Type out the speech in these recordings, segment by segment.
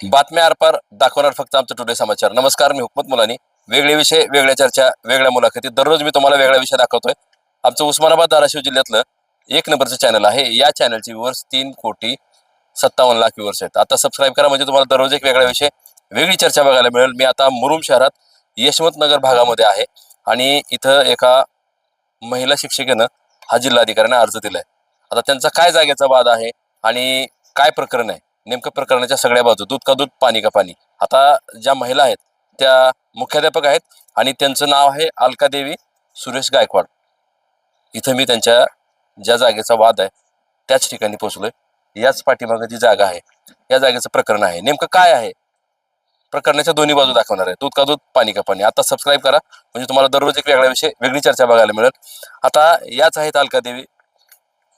बातम्या आरपार दाखवणार फक्त आमचं टुडे समाचार नमस्कार मी हुकमत मुलानी. वेगळे विषय वेगळ्या चर्चा वेगळ्या मुलाखती. दररोज मी तुम्हाला वेगळा विषय दाखवतोय. आमचं उस्मानाबाद धाराशिव जिल्ह्यातलं एक नंबरचं चॅनल आहे. या चॅनलची व्ह्यूअर्स तीन कोटी सत्तावन्न लाख व्ह्यूअर्स आहेत. आता सबस्क्राईब करा म्हणजे तुम्हाला दररोज एक वेगळा विषय वेगळी चर्चा बघायला मिळेल. मी आता मुरुम शहरात यशवंत नगर भागामध्ये आहे आणि इथं एका महिला शिक्षिकेनं हा जिल्हाधिकाऱ्यांना अर्ज दिलाय. आता त्यांचा काय जागेचा वाद आहे आणि काय प्रकरण आहे? नेमकं प्रकरणाच्या सगळ्या बाजू दूध का दूध पाणी का पाणी. आता ज्या महिला आहेत त्या मुख्याध्यापक आहेत आणि त्यांचं नाव आहे अलका देवी सुरेश गायकवाड. इथं मी त्यांच्या ज्या जागेचा वाद आहे त्याच ठिकाणी पोचलोय याच पाठीमागे जी जागा आहे या जागेचं प्रकरण आहे. नेमकं काय आहे? प्रकरणाच्या दोन्ही बाजू दाखवणार आहे. दूध का दूध पाणी का पाणी. आता सबस्क्राईब करा म्हणजे तुम्हाला दररोज एक वेगळा विषय वेगळी चर्चा बघायला मिळेल. आता याच आहेत अलका देवी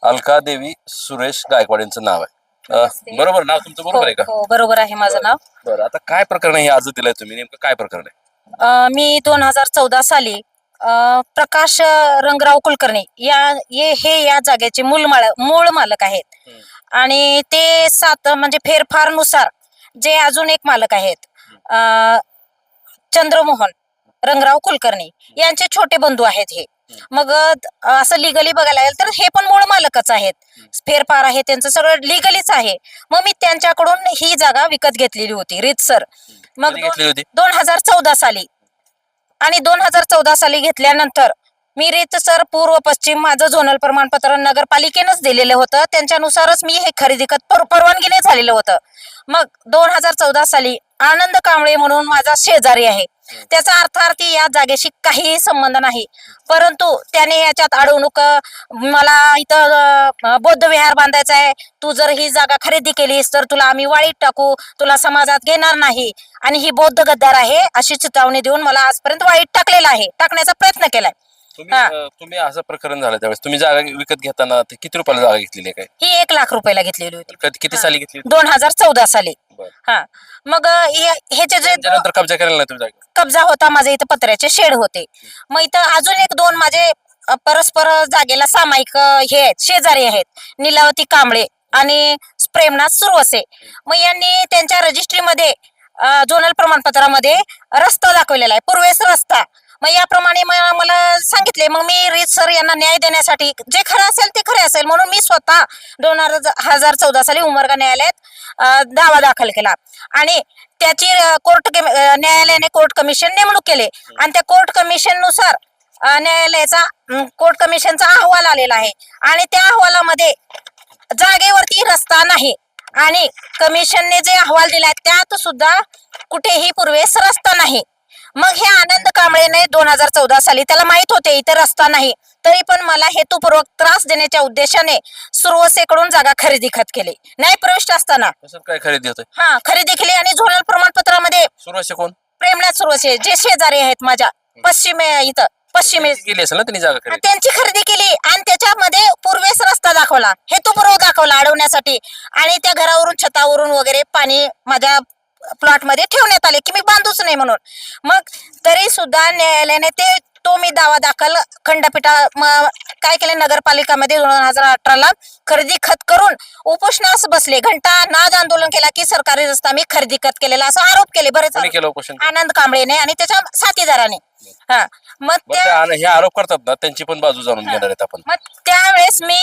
अलका देवी सुरेश गायकवाड यांचं नाव आहे. अं. बरोबर नाव तुमचं बरोबर आहे का? हो बरोबर आहे माझं नाव. बरं आता काय प्रकरण आहे हे अर्ज दिलाय तुम्ही? नेमकं काय प्रकरण आहे? अं, मी दोन हजार चौदा साली अं, प्रकाश रंगराव कुलकर्णी या ये हे या जागेचे माल मूळ मालक आहेत. हम्म. आणि ते सात म्हणजे फेरफारनुसार जे अजून एक मालक आहेत अं, चंद्रमोहन रंगराव कुलकर्णी यांचे छोटे बंधू आहेत हे. मग असं लिगली बघायला तर हे पण मूळ मालकच आहेत. फेरफार आहे त्यांचं सगळं लिगलीच आहे. मग मी त्यांच्याकडून ही जागा विकत घेतलेली होती रीतसर मग दोन हजार चौदा साली. आणि दोन हजार चौदा साली घेतल्यानंतर मी रीतसर पूर्व पश्चिम माझं झोनल प्रमाणपत्र नगरपालिकेनंच दिलेलं होतं. त्यांच्यानुसारच मी हे खरेदी परवानगीने झालेलं होतं. मग दोन हजार चौदा साली आनंद कांबळे म्हणून माझा शेजारी आहे. त्याचा अर्थार्थी या जागेशी काहीही संबंध नाही परंतु त्याने याच्यात अडवणूक मला इथं बौद्ध विहार बांधायचं आहे तू जर ही जागा खरेदी केलीस तर तुला आम्ही वाळीत टाकू तुला समाजात घेणार नाही आणि ही बौद्ध गद्दार आहे अशी चितावणी देऊन मला आजपर्यंत वाईट टाकलेला आहे टाकण्याचा प्रयत्न केलाय तुम्ही असं प्रकरण झालं त्यावेळेस तुम्ही जागा विकत घेताना किती रुपयाला जागा घेतलेली आहे काय ही एक लाख रुपयाला घेतलेली होती किती. साली घेतली? दोन हजार चौदा साली. हा. मग हे- ह्याचे जे त्यानंतर कब्जा केला नाही तुम्ही जागा कब्जा होता माझे इथं पत्र्याचे शेड होते. मग इथं अजून एक दोन माझे अ, परस्पर जागेला सामायिक अ, हे आहेत शेजारी आहेत. निलावती कांबळे आणि प्रेमनाथ सुरवसे. मग यांनी त्यांच्या रजिस्ट्रीमध्ये अ, झोनल प्रमाणपत्रामध्ये रस्ता दाखवलेला आहे. पूर्वेस रस्ता. मग याप्रमाणे मला सांगितले मग मी रीत सर यांना न्याय देण्यासाठी जे खरं असेल ते खरे असेल. म्हणून मी स्वतः दोन हजार चौदा साली उमरगा न्यायालयात दावा दाखल केला. आणि त्याची कोर्ट न्यायालयाने कोर्ट कमिशन नेमणूक केले. आणि त्या कोर्ट कमिशननुसार न्यायालयाचा कोर्ट कमिशनचा अहवाल आलेला आहे. आणि त्या अहवालामध्ये जागेवरती रस्ता नाही. आणि कमिशनने जे अहवाल दिला त्यात सुद्धा कुठेही पूर्वेस रस्ता नाही. मग हे आनंद कांबळेने दोन हजार चौदा साली त्याला माहीत होते इथे रस्ता नाही. तरी पण मला हेतुपूर्वक त्रास देण्याच्या उद्देशाने सुरवसेकडून जागा खरेदी खत केली. न्याय प्रविष्ट असताना. काय खरेदी होते? हा खरेदी केली आणि झोनल प्रमाणपत्रामध्ये सुरुवात कोण? प्रेमनाथ सुरवसे जे शेजारी आहेत माझ्या पश्चिम इथं पश्चिमे. गेली असेल ना त्यांनी जागा खरेदी? त्यांची खरेदी केली आणि त्याच्यामध्ये पूर्वेस रस्ता दाखवला हेतुपूर्वक दाखवला अडवण्यासाठी. आणि त्या घरावरून छतावरून वगैरे पाणी माझ्या प्लॉटमध्ये ठेवण्यात आले की मी बांधूच नाही म्हणून. मग तरी सुद्धा न्यायालयाने ते तो मी दावा दाखल खंडपीठा काय केले नगरपालिकामध्ये दोन हजार अठराला खरेदी खत करून उपोषणास बसले. घंटा नाद आंदोलन केला की सरकारी रस्ता मी खरेदी खत केलेला असा आरोप केले. बरेच आनंद कांबळेने आणि त्याच्या साथीदाराने. हा. मग त्या हे आरोप करतात ना त्यांची पण बाजू जाणून घेणार आहेत आपण. मग त्यावेळेस मी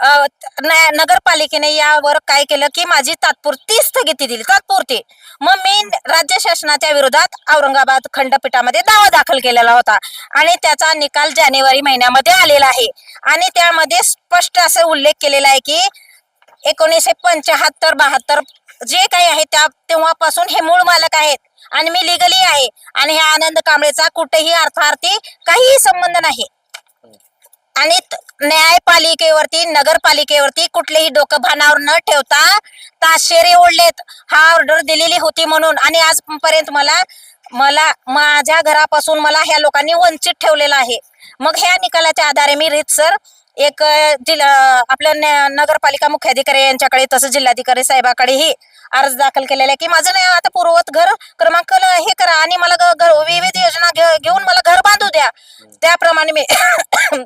अ, न- नगरपालिकेने यावर काय केलं की माझी तात्पुरती स्थगिती दिली तात्पुरती. मग मी राज्य शासनाच्या विरोधात औरंगाबाद खंडपीठामध्ये दावा दाखल केलेला होता. आणि त्याचा निकाल जानेवारी महिन्यामध्ये आलेला आहे. आणि त्यामध्ये स्पष्ट असे उल्लेख केलेला आहे की एकोणीसशे पंच्याहत्तर बहात्तर जे काही आहे त्या तेव्हापासून हे मूळ मालक आहेत. आणि मी लिगली आहे. आणि ह्या आनंद कांबळेचा कुठेही अर्थार्थी काहीही संबंध नाही. आणि त- न्यायपालिकेवरती नगरपालिकेवरती कुठलेही डोकं भानावर न ठेवता ताशेरे ओढलेत हा ऑर्डर दिलेली होती म्हणून. आणि आजपर्यंत मला मला माझ्या घरापासून मला ह्या लोकांनी वंचित ठेवलेलं आहे. मग ह्या निकालाच्या आधारे मी रीतसर एक जिल्हा आपलं नगरपालिका मुख्याधिकारी यांच्याकडे तसंच जिल्हाधिकारी साहेबाकडेही अर्ज दाखल केलेला आहे की माझं नाही आता पूर्वत घर क्रमांक हे करा आणि मला विविध योजना घेऊन मला घर बांधू द्या. त्याप्रमाणे मी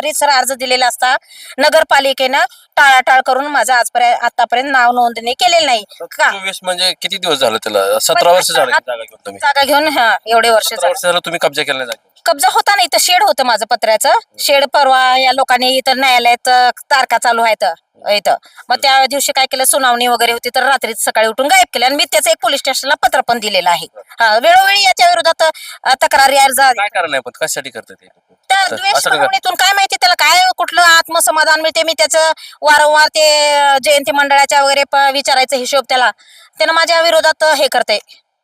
रीतसर अर्ज दिलेला असता. नगरपालिकेनं टाळाटाळ करून माझं आजपर्यंत आतापर्यंत नाव नोंदणी केलेली नाही. का? म्हणजे किती दिवस झालं त्याला? सतरा वर्ष झालं जागा घेऊन तुम्ही. जागा घेऊन हा एवढे वर्ष झाले. तुम्ही कब्जा केला. कब्जा होता नाही इथं शेड होतं माझं पत्र्याचं. शेड परवा या लोकांनी इथं न्यायालयात तारखा चालू आहेत इथं. मग त्या दिवशी काय केलं सुनावणी वगैरे होती तर रात्री सकाळी उठून गायब केलं. आणि मी त्याचं एक पोलीस स्टेशनला पत्र पण दिलेलं आहे. हा वेळोवेळी याच्या विरोधात तक्रारी अर्ज काय कारण आहे पण? कशासाठी करतात ते लोकं? त्या असं- द्वेष असं का- भावनेतून काय माहिती त्याला काय कुठलं आत्मसमाधान मिळते मी त्याचं वारंवार ते जयंती मंडळाच्या वगैरे प- विचारायचं हिशोब त्याला. त्यानं माझ्या विरोधात हे करते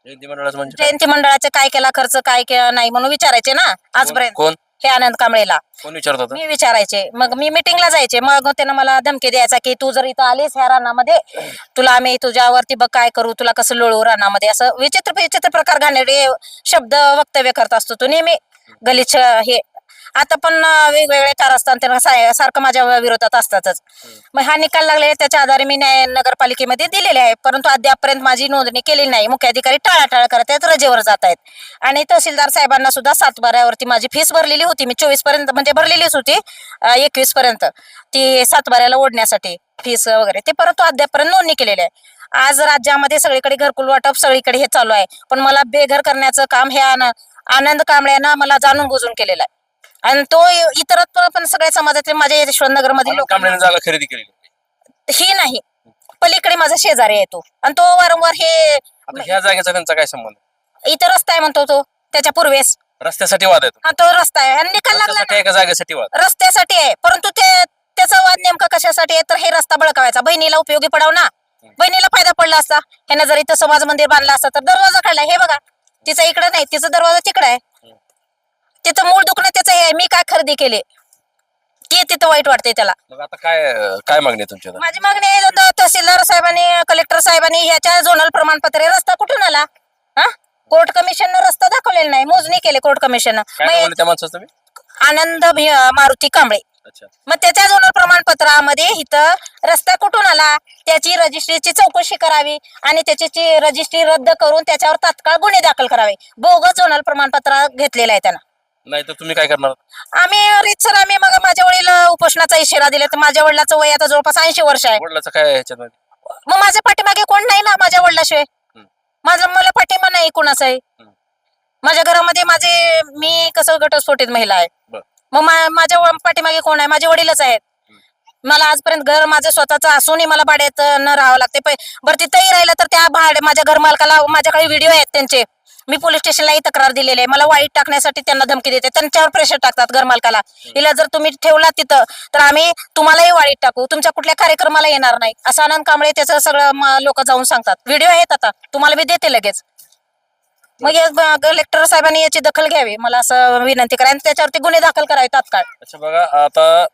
जयंती मंडळाचं म्हणजे काय? जयंती मंडळाचे काय केला खर्च काय केला नाही म्हणून विचारायचे ना आजपर्यंत कोण? हे आनंद कांबळेला. कोण विचारत होता? मी विचारायचे. मग मी मिटिंगला जायचे. मग त्यानं मला धमकी द्यायचा की तू जर इथं आलीस ह्या रानामध्ये तुला आम्ही तुझ्यावरती बघ काय करू तुला कसं लोळू रानामध्ये असं विचित्र विचित्र प्रकार घाणेरडे शब्द वक्तव्य करत असतो तो नेहमी. गलिच्छ हे आता पण वेगवेगळे कारस्थान सारखं माझ्या विरोधात असतातच. मग हा निकाल लागले त्याच्या आधारे मी न्याय नगरपालिकेमध्ये दिलेले आहे. परंतु अद्यापर्यंत माझी नोंदणी केली नाही. मुख्याधिकारी टाळाटाळ करत आहेत रजेवर जात आहेत. आणि तहसीलदार साहेबांना सुद्धा सातबाऱ्यावरती माझी फीस भरलेली होती. मी चोवीसपर्यंत म्हणजे भरलेलीच होती एकवीस पर्यंत ती सातबाऱ्याला ओढण्यासाठी फीस वगैरे. ते परंतु अद्यापर्यंत नोंदणी केलेली आहे. आज राज्यामध्ये सगळीकडे घरकुल वाटप सगळीकडे हे चालू आहे. पण मला बेघर करण्याचं काम हे आन- आनंद कांबळ्यानं मला जाणून बुजून केलेलं आहे. आणि तो इतरत्र पण सगळ्या समाजातले माझ्या यशवंतनगर मधील आनंद लोक जागा खरेदी केली ही नाही. पलीकडे माझा शेजारी आहे तो. आणि तो वारंवार हे आता ह्या जागेचा त्यांचा काय संबंध? इतर रस्ता आहे म्हणतो तो त्याच्या पूर्वेस. रस्त्यासाठी वाद आहे तो. हा तो रस्ता आहे. आणि निकाल लागला रस्त्यासाठी एका जागेसाठी वाद. रस्त्यासाठी आहे. परंतु ते त्याचा वाद नेमका कशासाठी आहे? तर हे रस्ता बळकावायचा. बहिणीला उपयोगी पडाव ना. बहिणीला फायदा पडला असता. ह्यानं जर इथं समाज मंदिर बांधला असता तर दरवाजा काढलाय हे बघा तिचा इकडे नाही तिचा दरवाजा तिकडे आहे. तिथं मूळ दुखणं त्याचं हे आहे मी काय खरेदी केले? ते तिथं वाईट वाटतंय त्याला. मग आता काय काय मागणी आहे आता? माझी मागणी आहे तहसीलदार साहेबांनी कलेक्टर साहेबांनी ह्याच्या झोनल प्रमाणपत्र. रस्ता कुठून आला? हा? कोर्ट कमिशन रस्ता दाखवलेला नाही मोजणी केली कोर्ट कमिशन काय नाव बोलले त्या माणसाचं तुम्ही आनंद भि- मारुती कांबळे. अच्छा. मग त्याच्या झोनल प्रमाणपत्रामध्ये इथं रस्ता कुठून आला? त्याची रजिस्ट्रीची चौकशी करावी आणि त्याची रजिस्ट्री रद्द करून त्याच्यावर तात्काळ गुन्हे दाखल करावे. बोगस झोनल प्रमाणपत्र घेतलेलं आहे त्यानं. नाही तर तुम्ही काय करणार? आम्ही रीतसर आम्ही मग माझ्या वडील उपोषणाचा इशारा दिला. तर माझ्या वडिलाचं वय आता जवळपास ऐंशी वर्ष आहे. वडिलाचं काय आहे ह्याच्यामध्ये? मग माझ्या पाठीमागे कोण नाही ना माझ्या वडिलाशिवाय? हम्म. माझा मला पाठिंबा नाही कुणाचा आहे हम्म. माझ्या घरामध्ये माझे मी कसं घटस्फोटित महिला आहे. बर. मग मा- माझ्या व- पाठीमागे कोण आहे? माझे वडीलच आहेत. मला आजपर्यंत घर माझं स्वतःचं असूनही मला भाड्यात न राहावं लागते. पै- बरं तिथंही राहिलं तर त्या भाडे माझ्या घर मालकाला माझ्याकडे व्हिडिओ आहेत त्यांचे. मी पोलीस स्टेशनलाही तक्रार दिलेली आहे. मला वाईट टाकण्यासाठी त्यांना धमकी देते. त्यांच्यावर प्रेशर टाकतात घरमालकाला हिला जर तुम्ही ठेवला तिथं तर आम्ही तुम्हालाही वाईट टाकू. तुमच्या कुठल्या कार्यक्रमाला येणार नाही. असं आनंद कांबळे त्याचं सगळं लोक जाऊन सांगतात. व्हिडिओ आहेत आता. तुम्हाला मी देते लगेच. मग कलेक्टर साहेबांनी याची दखल घ्यावी. मला असं विनंती करा आणि त्याच्यावरती गुन्हे दाखल करावे तात्काळ. अच्छा बघा आता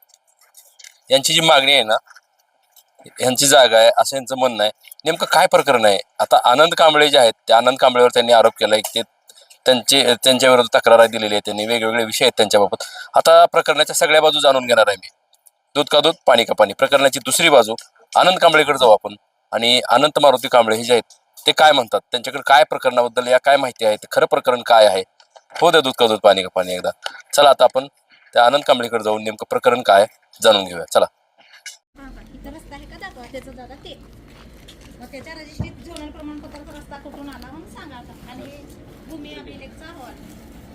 यांची जी मागणी आहे ना यांची जागा आहे असं यांचं म्हणणं आहे. नेमकं काय प्रकरण आहे? आता आनंद कांबळे जे आहेत त्या आनंद कांबळेवर त्यांनी आरोप केला की ते त्यांचे त्यांच्या विरोधात तक्रार दिलेली आहे त्यांनी वेगवेगळे विषय आहेत त्यांच्याबाबत. आता प्रकरणाच्या सगळ्या बाजू जाणून घेणार आहे मी. दूध का दूध पाणी का पाणी. प्रकरणाची दुसरी बाजू आनंद कांबळेकडे जाऊ आपण. आणि अनंत मारुती कांबळे हे जे आहेत ते काय म्हणतात? त्यांच्याकडे काय प्रकरणाबद्दल या काय माहिती आहे? ते खरं प्रकरण काय आहे? हो द्या दूध का दूध पाणी का पाणी एकदा. चला आता आपण त्या आनंद कांबळेकडे जाऊन नेमकं प्रकरण काय जाणून घेऊया. चला. मग त्याच्या रजिस्ट्रीत झोनल प्रमाणपत्राचा रस्ता कुठून आला म्हणून सांगा आता. आणि भूमी अभिलेखचा अहवाल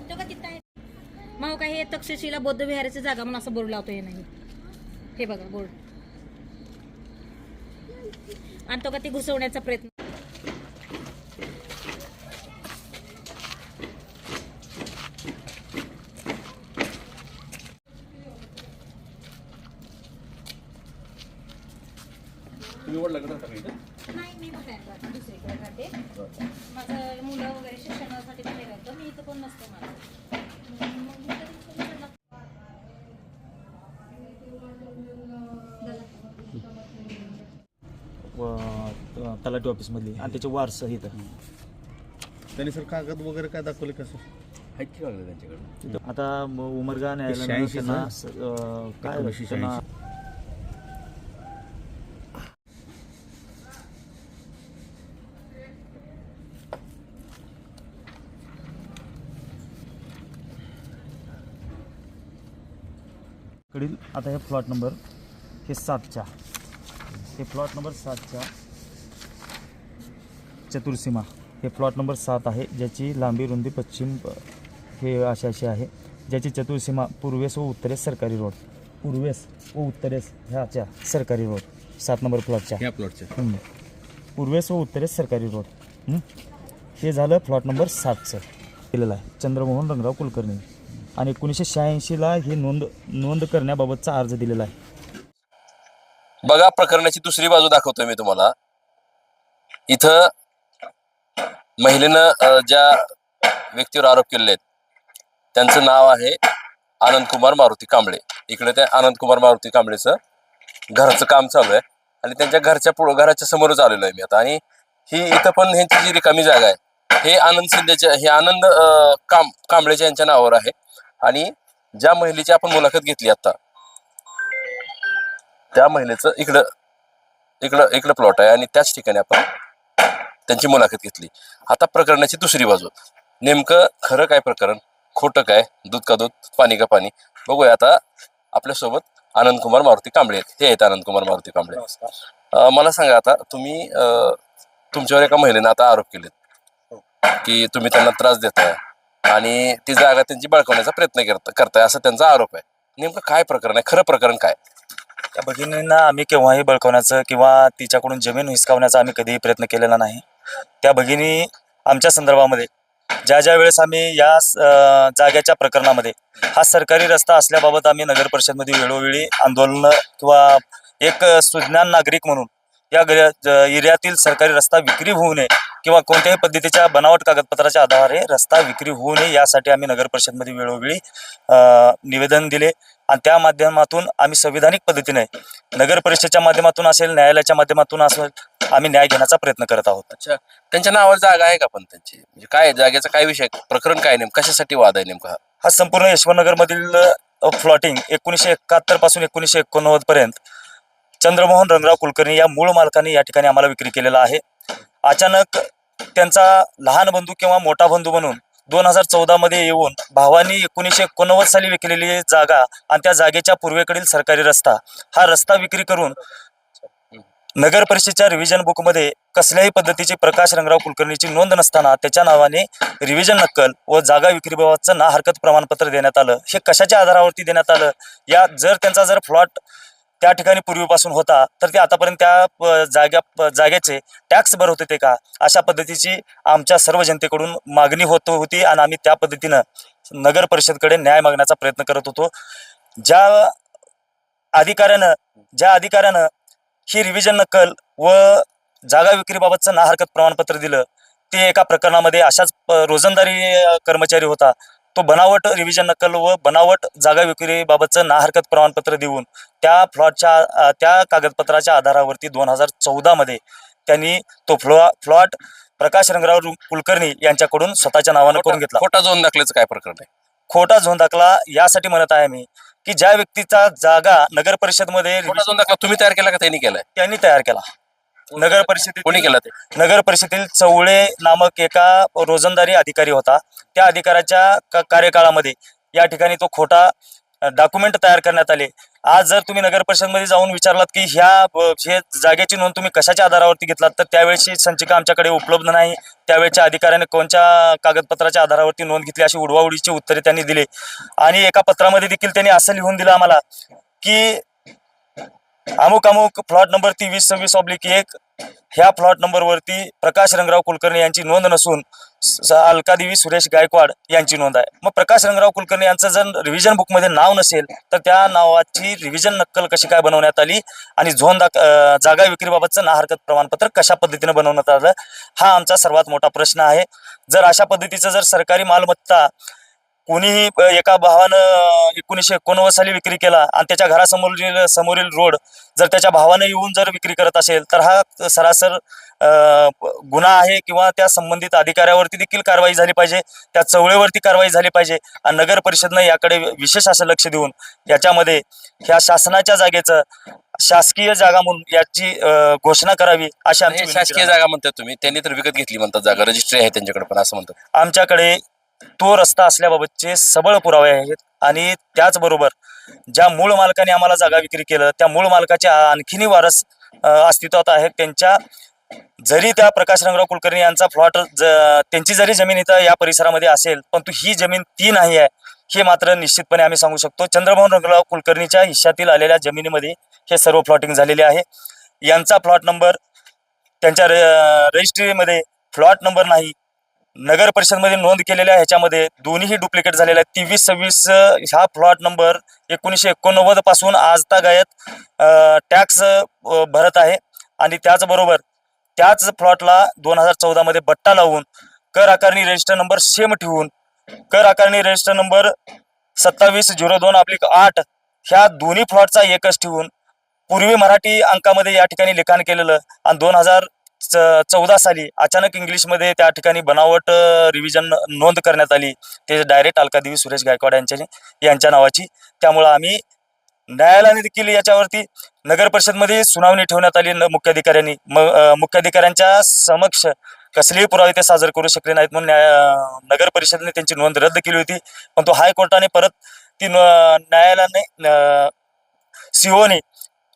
तो का तिथं आहे मग काय हे तक्षशिला बौद्ध विहाराची जागा म्हणून असं बोर्ड लावतो हे नाही. हे बघा बोर्ड. आणि तो का ती घुसवण्याचा प्रयत्न. नाही मी बाहेर दुसरीकडे राहते माझं मुलं वगैरे शिक्षणासाठी बाहेर राहतं मी इथं कोण नसतं मला मग मी व- तलाठी ऑफिसमधली. आणि त्याचे वारस इथं. त्यांनी सर कागद वगैरे काय दाखवले कसं त्यांच्याकडे? आता म- उमरगा न्यायालयानं शहाऐंशी त्यांना चा? स- अं, काय एकोणीसशे त्यांना आता हे प्लॉट नंबर हे सातच्या. हे प्लॉट नंबर सातच्या. चतुर्सीमा. हे प्लॉट नंबर सात आहे ज्याची लांबी रुंदी पश्चिम हे अशी अशी आहे ज्याची चतुर्सीमा पूर्वेस व उत्तरेस सरकारी रोड पूर्वेस व उत्तरेस ह्याच्या सरकारी रोड सात नंबर प्लॉटच्या या प्लॉटच्या. पूर्वेस व उत्तरेस सरकारी रोड हं. हे झालं प्लॉट नंबर सातचं. केलेलं आहे. चंद्रमोहन रंगराव कुलकर्णी. आणि एकोणीसशे शहाऐंशीला ही नोंद नोंद करण्याबाबतचा अर्ज दिलेला आहे. बघा प्रकरणाची दुसरी बाजू दाखवतोय मी तुम्हाला. इथं महिलेनं ज्या व्यक्तीवर आरोप केलेले आहेत त्यांचं नाव आहे आनंद कुमार मारुती कांबळे. इकडे त्या आनंद कुमार मारुती कांबळेचं घराचं काम चालू आहे आणि त्यांच्या घरच्या पुढं घराच्या समोरच आलेलो आहे मी आता. आणि ही इथं पण ह्यांची जी रिकामी जागा आहे हे आनंद शिंदेच्या हे आनंद काम कांबळेच्या यांच्या नावावर आहे. आणि ज्या महिलेची आपण मुलाखत घेतली आता त्या महिलेचं इकडं इकडं इकडं प्लॉट आहे आणि त्याच ठिकाणी आपण त्यांची मुलाखत घेतली. आता प्रकरणाची दुसरी बाजू. नेमकं खरं काय प्रकरण? खोटं काय? दूध का दूध? पाणी का पाणी? बघूया आता आपल्यासोबत आनंद कुमार मारुती कांबळे आहेत. हे आहेत आनंद कुमार मारुती कांबळे. मला सांगा आता तुम्ही तुमच्यावर एका महिलेनं आता आरोप केलेत की तुम्ही त्यांना त्रास देताय. आणि ती जागा त्यांची बळकवण्याचा प्रयत्न करत करताय असा त्यांचा आरोप आहे. नेमकं काय प्रकरण आहे? खरं प्रकरण काय? त्या भगिनींना आम्ही केव्हाही बळकवण्याचं किंवा तिच्याकडून जमीन हिसकावण्याचा आम्ही कधीही प्रयत्न केलेला नाही. त्या भगिनी आमच्या संदर्भामध्ये ज्या ज्या वेळेस आम्ही या स- प्रकरणामध्ये हा सरकारी रस्ता असल्याबाबत आम्ही नगर परिषदमध्ये वेळोवेळी आंदोलनं किंवा एक सुज्ञान नागरिक म्हणून या एरियातील सरकारी रस्ता विक्री होऊ नये किंवा कोणत्याही पद्धतीच्या बनावट कागदपत्राच्या आधारे रस्ता विक्री होऊ नये यासाठी आम्ही नगर परिषदमध्ये वेळोवेळी निवेदन दिले आणि त्या माध्यमातून आम्ही संविधानिक पद्धतीने नगर परिषदेच्या माध्यमातून असेल न्यायालयाच्या माध्यमातून असेल आम्ही न्याय घेण्याचा प्रयत्न करत आहोत अच्छा त्यांच्या नावावर जागा आहे का पण त्यांची म्हणजे काय? जागेचा काय विषय? प्रकरण काय नेमकं कशासाठी वाद आहे नेमका हा? संपूर्ण यशवंतनगरमधील फ्लॉटिंग एकोणीसशे एकाहत्तरपासून एकोणीसशे एकोणनव्वद पर्यंत चंद्रमोहन रंगराव कुलकर्णी या मूळ मालकाने या ठिकाणी आम्हाला विक्री केलेला आहे अचानक त्यांचा लहान बंधू किंवा मोठा बंधू म्हणून दोन हजार चौदा मध्ये येऊन भावानी एकोणीसशे एकोणनव्वद साली विकलेली जागा आणि त्या जागेच्या पूर्वेकडील सरकारी रस्ता हा रस्ता विक्री करून नगर परिषदेच्या रिव्हिजन बुकमध्ये कसल्याही पद्धतीची प्रकाश रंगराव कुलकर्णीची नोंद नसताना त्याच्या नावाने रिव्हिजन नक्कल व जागा विक्रीबाबतचं ना हरकत प्रमाणपत्र देण्यात आलं. हे कशाच्या आधारावरती देण्यात आलं? या जर त्यांचा जर फ्लॉट त्या ठिकाणी पूर्वीपासून होता तर ते आतापर्यंत त्या प- जाग्या प- टॅक्स भरत होते का? अशा पद्धतीची आमच्या सर्व जनतेकडून मागणी होत होती आणि आम्ही त्या पद्धतीनं नगर परिषदकडे न्याय मागण्याचा प्रयत्न करत होतो. ज्या अधिकाऱ्यानं ज्या अधिकाऱ्यानं ही रिव्हिजन नक्कल व जागा विक्रीबाबतचं ना हरकत प्रमाणपत्र दिलं ते एका प्रकरणामध्ये अशाच प- रोजंदारी कर्मचारी होता. तो बनावट रिव्हिजन नक्कल व बनावट जागा विक्रीबाबतचं ना हरकत प्रमाणपत्र देऊन त्या फ्लॉटच्या त्या कागदपत्राच्या आधारावरती दोन हजार चौदामध्ये त्यांनी तो फ्लॉ फ्लॉट प्रकाश रंगराव कुलकर्णी यांच्याकडून स्वतःच्या नावानं करून घेतला. खोटा झोन दाखल्याचं काय प्रकरण आहे? खोटा झोन दाखला यासाठी म्हणत आहे मी की ज्या व्यक्तीचा जागा नगर झोन दाखला तुम्ही तयार केला का त्यांनी केलाय? त्यांनी तयार केला. नगर परिषदेत कोणी केलं ते? नगर परिषदेतील चवळे नामक एका रोजंदारी अधिकारी होता. त्या अधिकाऱ्याच्या कार्यकाळामध्ये या ठिकाणी तो खोटा डॉक्युमेंट तयार करण्यात आले. आज जर तुम्ही नगर परिषदमध्ये जाऊन विचारलात की ह्या हे जागेची नोंद तुम्ही कशाच्या आधारावरती घेतलात तर त्यावेळेची संचिका आमच्याकडे उपलब्ध नाही. त्यावेळेच्या अधिकाऱ्याने कोणत्या कागदपत्राच्या आधारावरती नोंद घेतली अशी उडवाउडीची उत्तरे त्यांनी दिली. आणि एका पत्रामध्ये देखील त्यांनी असं लिहून दिलं आम्हाला की अमुक अमुक प्लॉट नंबर तेवीस सव्वीस ऑब्लिक एक. ह्या प्लॉट नंबरवरती प्रकाश रंगराव कुलकर्णी यांची नोंद नसून अलकादेवी सुरेश गायकवाड यांची नोंद आहे. मग प्रकाश रंगराव कुलकर्णी यांचं जर रिव्हिजन बुकमध्ये नाव नसेल तर त्या नावाची रिव्हिजन नक्कल कशी काय बनवण्यात आली आणि झोन दाख जागा विक्रीबाबतचं ना हरकत प्रमाणपत्र कशा पद्धतीने बनवण्यात आलं हा आमचा सर्वात मोठा प्रश्न आहे. जर अशा पद्धतीचं जर सरकारी मालमत्ता कोणीही एका भावानं एकोणीसशे एकोणनव्वद साली विक्री केला आणि त्याच्या घरासमोरील समोरील रोड जर त्याच्या भावानं येऊन जर विक्री करत असेल तर हा सरासर गुन्हा आहे किंवा त्या संबंधित अधिकाऱ्यावरती देखील कारवाई झाली पाहिजे त्या चवळेवरती कारवाई झाली पाहिजे आणि नगर परिषदनं याकडे विशेष असं लक्ष देऊन याच्यामध्ये ह्या शासनाच्या जागेचं शासकीय जागा म्हणून याची घोषणा करावी अशी शासकीय. जागा म्हणतात तुम्ही. त्यांनी तर विकत घेतली म्हणतात जागा. रजिस्ट्री आहे त्यांच्याकडे पण असं म्हणतात. आमच्याकडे तो रस्ता असल्याबाबतचे सबळ पुरावे आहेत आणि त्याचबरोबर ज्या मूळ मालकाने आम्हाला जागा विक्री केलं त्या मूळ मालकाच्या आणखीनही वारस अस्तित्वात आहेत. त्यांच्या जरी त्या प्रकाश रंगराव कुलकर्णी यांचा फ्लॉट त्यांची जरी जमीन इथं या परिसरामध्ये असेल परंतु ही जमीन ती नाही आहे हे मात्र निश्चितपणे आम्ही सांगू शकतो. चंद्रमोहन रंगराव कुलकर्णीच्या हिश्श्यातील आलेल्या जमिनीमध्ये हे सर्व फ्लॉटिंग झालेले आहे. यांचा फ्लॉट नंबर त्यांच्या रजिस्ट्रीमध्ये फ्लॉट नंबर नाही नगर परिषदमध्ये नोंद केलेल्या ह्याच्यामध्ये दोन्हीही डुप्लिकेट झालेल्या आहेत. तेवीस सव्वीस ह्या फ्लॉट नंबर एकोणीसशे एकोणनव्वदपासून आज तागायत टॅक्स भरत आहे. आणि त्याचबरोबर त्याच फ्लॉटला दोन हजार चौदामध्ये बट्टा लावून कर आकारणी रजिस्टर नंबर सेम ठेवून कर आकारणी रजिस्टर नंबर सत्तावीस झिरो दोन अब्लिक आठ ह्या दोन्ही फ्लॉटचा एकच ठेवून पूर्वी मराठी अंकामध्ये या ठिकाणी लिखाण केलेलं आणि दोन हजार चौदा साली अचानक इंग्लिशमध्ये त्या ठिकाणी बनावट रिव्हिजन नोंद करण्यात आली. ते डायरेक्ट अलकादेवी सुरेश गायकवाड यांच्या यांच्या नावाची. त्यामुळं आम्ही न्यायालयाने देखील याच्यावरती नगर परिषदमध्ये सुनावणी ठेवण्यात आली मुख्याधिकाऱ्यांनी. मग मुख्याधिकाऱ्यांच्या समक्ष कसलेही पुरावे ते सादर करू शकले नाहीत म्हणून न्याय नगर परिषदेने त्यांची नोंद रद्द केली होती. पण तो हायकोर्टाने परत ती न्यायालयाने सीओने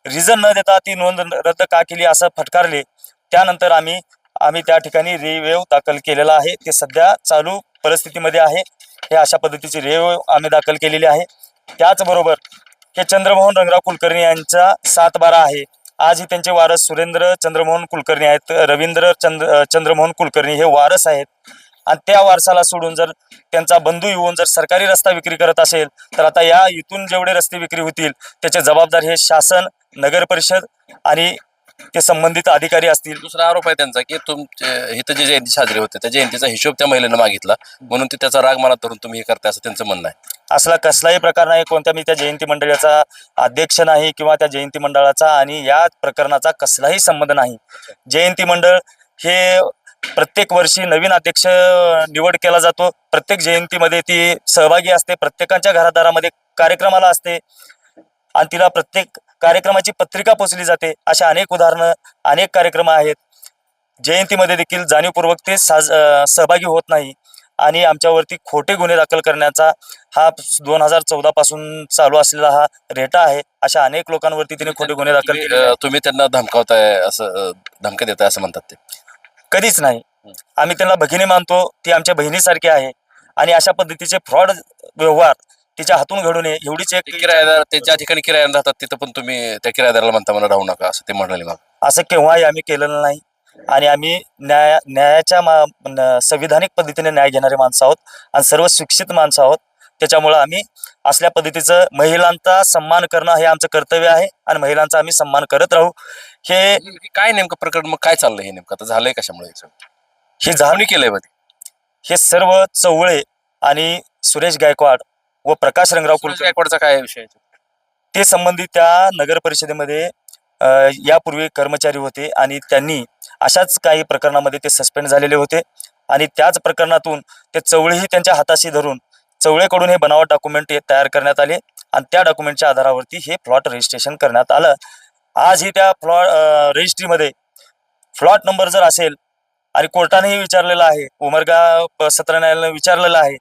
रिझन न देता ती नोंद रद्द का केली असं फटकारले. त्यानंतर आम्ही आम्ही त्या ठिकाणी रिवेव दाखल केलेला आहे. ते सध्या चालू परिस्थितीमध्ये आहे. हे अशा पद्धतीची रेवेव आम्ही दाखल केलेली आहे. त्याचबरोबर हे चंद्रमोहन रंगराव कुलकर्णी यांचा सात बारा आहे. आज ही त्यांचे वारस सुरेंद्र चंद्रमोहन कुलकर्णी आहेत. रवींद्र चंद्र चंद्रमोहन कुलकर्णी हे वारस आहेत. आणि त्या वारसाला सोडून जर त्यांचा बंधू येऊन जर सरकारी रस्ता विक्री करत असेल तर आता या इथून जेवढे रस्ते विक्री होतील त्याचे जबाबदार हे शासन नगर परिषद आणि ते संबंधित अधिकारी असतील. दुसरा आरोप आहे त्यांचा की तुमचे इथं जे जयंती साजरी होते त्या जयंतीचा हिशोब त्या महिलेनं मागितला. म्हणून ते त्याचा राग मनात धरून तुम्ही हे करताय असं त्यांचं म्हणणं आहे. असला कसलाही प्रकार नाही कोणत्या मी त्या जयंती मंडळाचा अध्यक्ष नाही किंवा त्या जयंती मंडळाचा आणि या प्रकरणाचा कसलाही संबंध नाही. जयंती मंडळ हे प्रत्येक वर्षी नवीन अध्यक्ष निवड केला जातो. प्रत्येक जयंतीमध्ये ती सहभागी असते. प्रत्येकाच्या घरादारामध्ये कार्यक्रमाला असते. आणि तिला प्रत्येक कार्यक्रमाची पत्रिका पोचली जाते. अशा अनेक उदाहरणं अनेक कार्यक्रम आहेत. जयंतीमध्ये देखील जाणीवपूर्वक ते साज सहभागी होत नाही. आणि आमच्यावरती खोटे गुन्हे दाखल करण्याचा हा दोन हजार चौदा पासून चालू असलेला हा रेटा आहे. अशा अनेक लोकांवरती तिने खोटे गुन्हे दाखल तुम्ही, केले अं, तुम्ही त्यांना धमकावताय असं अं, धमक्या देताय असं म्हणतात ते. कधीच नाही. आम्ही त्यांना भगिनी मानतो. ती आमच्या बहिणीसारखी आहे. आणि अशा पद्धतीचे फ्रॉड व्यवहार तिच्या हातून घडू नये एवढीच एक किरायदार ते ज्या ठिकाणी किरायाने राहतात तिथं पण तुम्ही त्या किरायदाराला म्हणता मला राहू नका असं ते म्हणाले मग. असं केव्हाही आम्ही केलेलं नाही. आणि आम्ही न्याय न्यायाच्या मा न- संविधानिक पद्धतीने न्याय घेणारे माणसं आहोत आणि सर्व शिक्षित माणसं आहोत. त्याच्यामुळं आम्ही असल्या पद्धतीचं महिलांचा सन्मान करणं हे आमचं कर्तव्य आहे आणि महिलांचा आम्ही सन्मान करत राहू. हे काय नेमकं प्रकरण? मग काय चाललंय हे नेमकं? आता झालंय कशामुळे हे सगळं? हे कोणी केलंय बघ हे सर्व चवळे आणि सुरेश गायकवाड व प्रकाश रंगराव कुलकर्णी गायकवाडचा काय विषय आहे? ते संबंधित त्या नगर परिषदेमध्ये अ, यापूर्वी कर्मचारी होते आणि त्यांनी अशाच काही प्रकरणामध्ये ते सस्पेंड झालेले होते आणि त्याच प्रकरणातून ते चवळेही त्यांच्या हाताशी धरून चवळेकडून हे बनावट डॉक्युमेंट तयार करण्यात आले आणि त्या डॉक्युमेंटच्या आधारावरती हे प्लॉट रजिस्ट्रेशन करण्यात आलं आजही त्या प्लॉट रजिस्ट्रीमध्ये प्लॉट नंबर जर असेल आणि कोर्टानेही विचारलेलं आहे उमरगा प- सत्र न्यायालयानं विचारलेलं आहे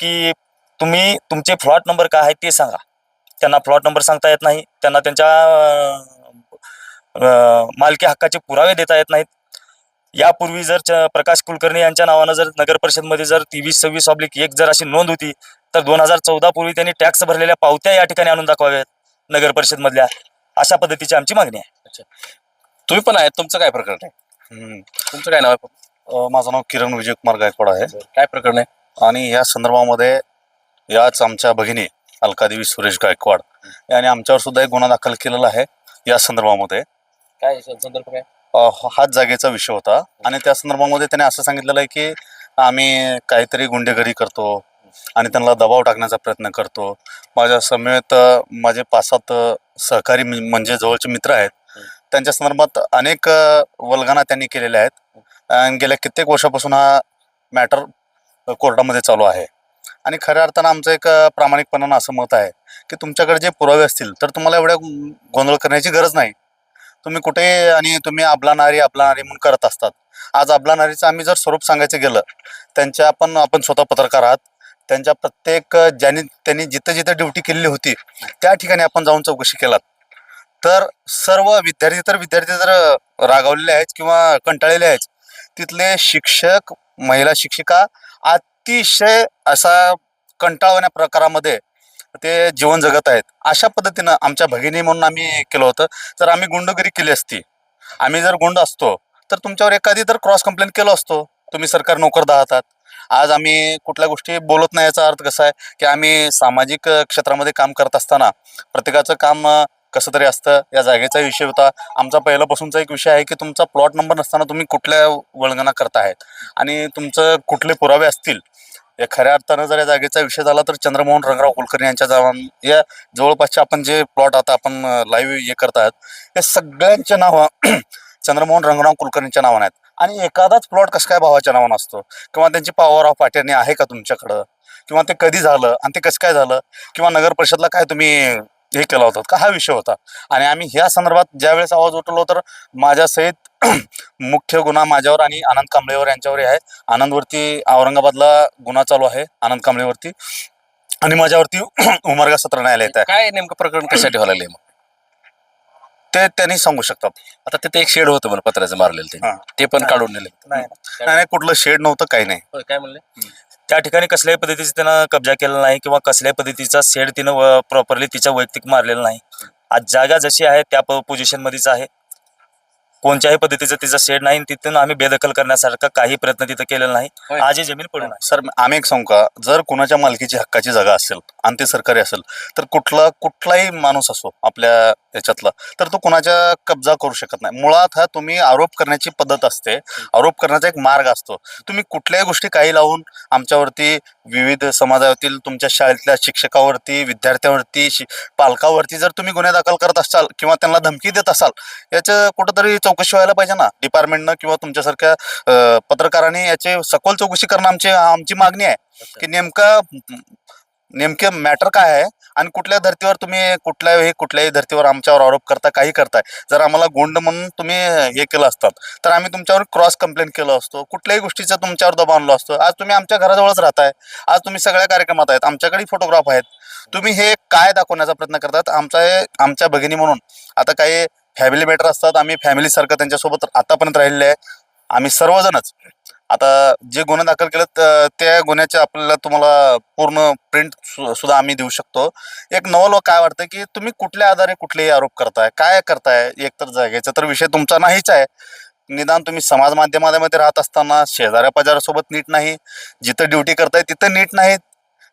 की तुम्ही तुमचे प्लॉट नंबर काय आहेत ते सांगा. त्यांना प्लॉट नंबर सांगता येत नाही. त्यांना त्यांच्या मालकी हक्काचे पुरावे देता येत नाहीत. यापूर्वी जर प्रकाश कुलकर्णी यांच्या नावानं जर नगर परिषदमध्ये जर तेवीस सव्वीस ऑब्लिक एक जर अशी नोंद होती तर दोन हजार चौदा पूर्वी त्यांनी टॅक्स भरलेल्या पावत्या या ठिकाणी आणून दाखवाव्यात नगर परिषदमधल्या अशा पद्धतीची आमची मागणी आहे. तुम्ही पण आहेत. तुमचं काय प्रकरण आहे? तुमचं काय नाव आहे? माझं नाव किरण विजयकुमार गायकवाड आहे. काय प्रकरण आहे? आणि या संदर्भामध्ये याच आमच्या भगिनी अलकादेवी सुरेश गायकवाड यांनी आमच्यावर सुद्धा एक गुन्हा दाखल केलेला आहे या संदर्भामध्ये. काय संदर्भ काय? हाच जागेचा विषय होता आणि त्या संदर्भामध्ये त्याने असं सांगितलेलं आहे की आम्ही काहीतरी गुंडेगरी करतो आणि त्यांना दबाव टाकण्याचा प्रयत्न करतो. माझ्या समेत माझे पाच सात सहकारी म्हणजे जवळचे मित्र आहेत त्यांच्या संदर्भात अनेक वल्गना त्यांनी केलेल्या आहेत. आणि गेल्या कित्येक वर्षापासून हा मॅटर कोर्टामध्ये चालू आहे. आणि खऱ्या अर्थानं आमचं एक प्रामाणिकपणानं असं मत आहे की तुमच्याकडे जे पुरावे असतील तर तुम्हाला एवढ्या गोंधळ करण्याची गरज नाही. तुम्ही कुठे आणि तुम्ही अबला नारी आपला नारी म्हणून करत असतात. आज आपला नारीचं आम्ही जर स्वरूप सांगायचं गेलं त्यांच्या आपण आपण स्वतः पत्रकार आहात. त्यांच्या प्रत्येक अ, ज्यांनी त्यांनी जिथं जिथं ड्युटी केलेली होती त्या ठिकाणी आपण जाऊन चौकशी केलात. तर सर्व विद्यार्थी तर विद्यार्थी जर रागावलेले आहेत किंवा कंटाळलेले आहेत तिथले शिक्षक महिला शिक्षिका आज अतिशय असा कंटाळवण्या प्रकारामध्ये ते जीवन जगत आहेत. अशा पद्धतीनं आमच्या भगिनी म्हणून आम्ही केलं होतं. जर आम्ही गुंडगिरी केली असती आम्ही जर गुंड असतो तर तुमच्यावर एखादी तर क्रॉस कंप्लेंट केलं असतो. तुम्ही सरकार नोकर आहात आज आम्ही कुठल्या गोष्टी बोलत नाही याचा अर्थ कसा आहे की आम्ही सामाजिक क्षेत्रामध्ये काम करत असताना प्रत्येकाचं काम कसं तरी असतं या जागेचा विषय होता. आमचा पहिल्यापासूनचा एक विषय आहे की तुमचा प्लॉट नंबर नसताना तुम्ही कुठल्या वळगणा आहेत आणि तुमचं कुठले पुरावे असतील या खऱ्या अर्थानं जर या जागेचा विषय झाला तर चंद्रमोहन रंगराव कुलकर्णी यांच्या जावान या जवळपासचे आपण जे प्लॉट आता आपण लाईव्ह हे करत आहात हे सगळ्यांचे नावं चंद्रमोहन रंगराव कुलकर्णीच्या नावानं आहेत. आणि एखादाच प्लॉट कसं काय भावाच्या नावानं असतो? किंवा त्यांची पॉवर ऑफ अटर्नी आहे का तुमच्याकडं? किंवा ते कधी झालं आणि ते कसं काय झालं? किंवा नगर परिषदला काय तुम्ही हे केलं होतं? का हा विषय होता? आणि आम्ही ह्या संदर्भात ज्यावेळेस आवाज उठवलो तर माझ्यासहित मुख्य गुन्हा माझ्यावर आणि आनंद कांबळेवर यांच्यावर आहे. आनंदवरती औरंगाबादला गुन्हा चालू आहे आनंद कांबळेवरती. आणि माझ्यावरती उमरगा सत्र न्यायालयात आहे. काय नेमकं प्रकरण कशासाठी व्हायला लागले मग? ते त्यांनी सांगू शकतात. आता तिथे एक शेड होतं म्हणून पत्र्याचं मारलेलं हा. ते ते पण काढून नेले. नाही नाही. नाही कुठलं शेड नव्हतं काही नाही. काय म्हणले? त्या ठिकाणी कसल्याही पद्धतीचा त्यानं कब्जा केलेला नाही किंवा कसल्याही पद्धतीचा सेड तिनं प्रॉपरली तिच्या वैयक्तिक मारलेला नाही. आज जागा जशी आहे त्या पोझिशन मध्येच आहे. कोणत्याही पद्धतीचं तिचा सेड नाही तिथून आम्ही बेदखल करण्यासारखा काही प्रयत्न तिथं केलेला नाही. होय. आज ही जमीन पडून आहे सर आम्ही एक सांगू का? जर कुणाच्या मालकीची हक्काची जागा असेल आणि ते सरकारी असेल तर कुठला कुठलाही माणूस असो आपल्या याच्यातला तर तो कुणाच्या कब्जा करू शकत नाही. मुळात हा तुम्ही आरोप करण्याची पद्धत असते. आरोप करण्याचा एक मार्ग असतो. तुम्ही कुठल्याही गोष्टी काही लावून आमच्यावरती विविध समाजातील तुमच्या शाळेतल्या शिक्षकावरती विद्यार्थ्यावरती शि पालकावरती जर तुम्ही गुन्हे दाखल करत असाल किंवा त्यांना धमकी देत असाल याचं कुठंतरी चौकशी व्हायला पाहिजे ना? डिपार्टमेंटनं किंवा तुमच्यासारख्या पत्रकारांनी याची सखोल चौकशी करणं आमची आमची मागणी आहे. की नेमका नेमके मॅटर काय आहे? आणि कुठल्या धर्तीवर तुम्ही कुठल्याही कुठल्याही धर्तीवर आमच्यावर आरोप करता काही करताय. जर आम्हाला गोंड म्हणून तुम्ही हे केलं असतात तर आम्ही तुमच्यावर क्रॉस कंप्लेंट केलं असतो. कुठल्याही गोष्टीचा तुमच्यावर दबाव आणलो असतो. आज तुम्ही आमच्या घराजवळच राहताय. आज तुम्ही सगळ्या कार्यक्रमात आहेत. आमच्याकडे फोटोग्राफ आहेत. तुम्ही हे काय दाखवण्याचा प्रयत्न करतात? आमचा हे आमच्या भगिनी म्हणून. आता काही फॅमिली मॅटर असतात. आम्ही फॅमिलीसारखं त्यांच्यासोबत आतापर्यंत राहिलेले आहे. आम्ही सर्वजणच. आता जे गुन्हा दाखल केलं त्या गुन्ह्याचे आपल्याला तुम्हाला पूर्ण प्रिंट सुद्धा आम्ही देऊ शकतो. एक नवल काय वाटतं की तुम्ही कुठल्या आधारे कुठलेही आरोप करताय काय करताय एकतर जागेचा तर विषय तुमचा नाहीच आहे. निदान तुम्ही समाज माध्यमामध्ये राहत असताना शेजाऱ्या पाजाऱ्यासोबत नीट नाही जिथं ड्युटी करताय तिथं नीट नाहीत.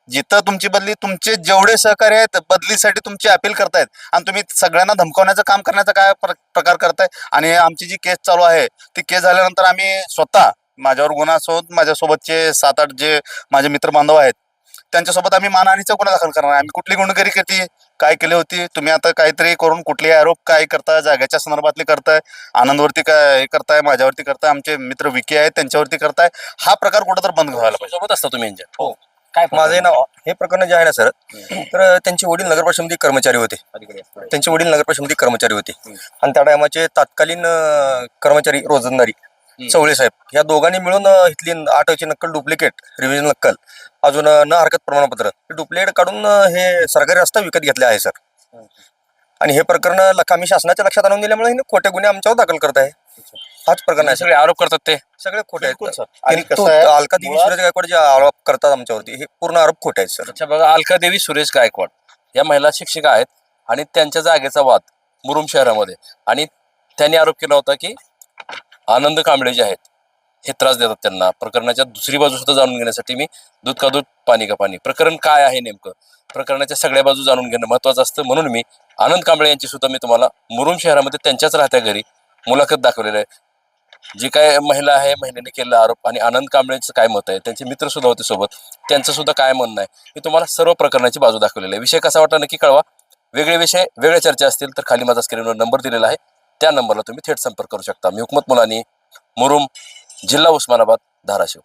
जिथं तुमची बदली तुमचे जेवढे सहकार्य आहेत बदलीसाठी तुमची अपील करतायत. आणि तुम्ही सगळ्यांना धमकावण्याचं काम करण्याचा काय प्र- प्रकार करताय? आणि आमची जी केस चालू आहे ती केस झाल्यानंतर आम्ही स्वतः माझ्यावर गुन्हा सोबत माझ्यासोबतचे सात आठ जे माझे मित्र बांधव आहेत त्यांच्यासोबत आम्ही मानहानीचा गुन्हा दाखल करणार आहे. आम्ही कुठली गुन्हेगारी केली काय केली होती तुम्ही आता काहीतरी करून कुठलेही आरोप काय करताय जागेच्या संदर्भातले करताय आनंदवरती काय हे करताय माझ्यावरती करताय आमचे मित्र विकी आहेत त्यांच्यावरती करताय हा प्रकार कुठं तर बंद व्हायला पाहिजे. सोबत असता तुम्ही यांच्या हो. काय माझे नाव हे प्रकरण जे आहे ना सर तर त्यांचे वडील नगरपरिषदेमध्ये कर्मचारी होते. त्यांचे वडील नगरपरिषदेमध्ये कर्मचारी होते. आणि त्या टायमाचे तत्कालीन कर्मचारी रोजंदारी. चवळे साहेब या दोघांनी मिळून अं, इथली आठवची नक्कल डुप्लिकेट रिव्हिजन नक्कल. अजून अं, न हरकत प्रमाणपत्र. हे डुप्लिकेट काढून अं, हे सरकारी रस्ता विकत घेतले आहे सर. आणि हे प्रकरण लक- आम्ही शासनाच्या लक्षात आणून दिल्यामुळे हे खोटे गुन्हे आमच्यावर दाखल करत आहे. हाच प्रकरण आहे सगळे आरोप करतात ते. सगळे खोटे बिलकुल आहेत सर. आणि कसं आहे, अलका देवी मुळात- सुरेश गायकवाड जे आरोप करतात आमच्यावरती हे पूर्ण आरोप खोटे आहेत सर. अच्छा बघा अलकादेवी सुरेश गायकवाड या महिला शिक्षिका आहेत आणि त्यांच्या जागेचा वाद मुरुम शहरामध्ये. आणि त्यांनी आरोप केला होता की आनंद कांबळे जे आहेत हे त्रास देतात त्यांना. प्रकरणाच्या दुसरी बाजू सुद्धा जाणून घेण्यासाठी मी दूध का दूध पाणी का पाणी. प्रकरण काय आहे नेमकं? प्रकरणाच्या सगळ्या बाजू जाणून घेणं महत्वाचं असतं. म्हणून मी आनंद कांबळे यांची सुद्धा मी तुम्हाला मुरुम शहरामध्ये त्यांच्याच राहत्या घरी मुलाखत दाखवलेलं आहे. जी काय महिला आहे महिलेने केलेला आरोप आणि आनंद कांबळेचं काय मत आहे त्यांचे मित्र सुद्धा होते सोबत. त्यांचं सुद्धा काय म्हणणं आहे मी तुम्हाला सर्व प्रकरणाची बाजू दाखवलेली आहे. विषय कसा वाटला नक्की कळवा. वेगळे विषय वेगळ्या चर्चा असतील तर खाली माझा स्क्रीनवर नंबर दिलेला आहे. त्या नंबरला तुम्ही थेट संपर्क करू शकता. मी हुकमत मुलानी मुरुम जिल्हा उस्मानाबाद धाराशिव.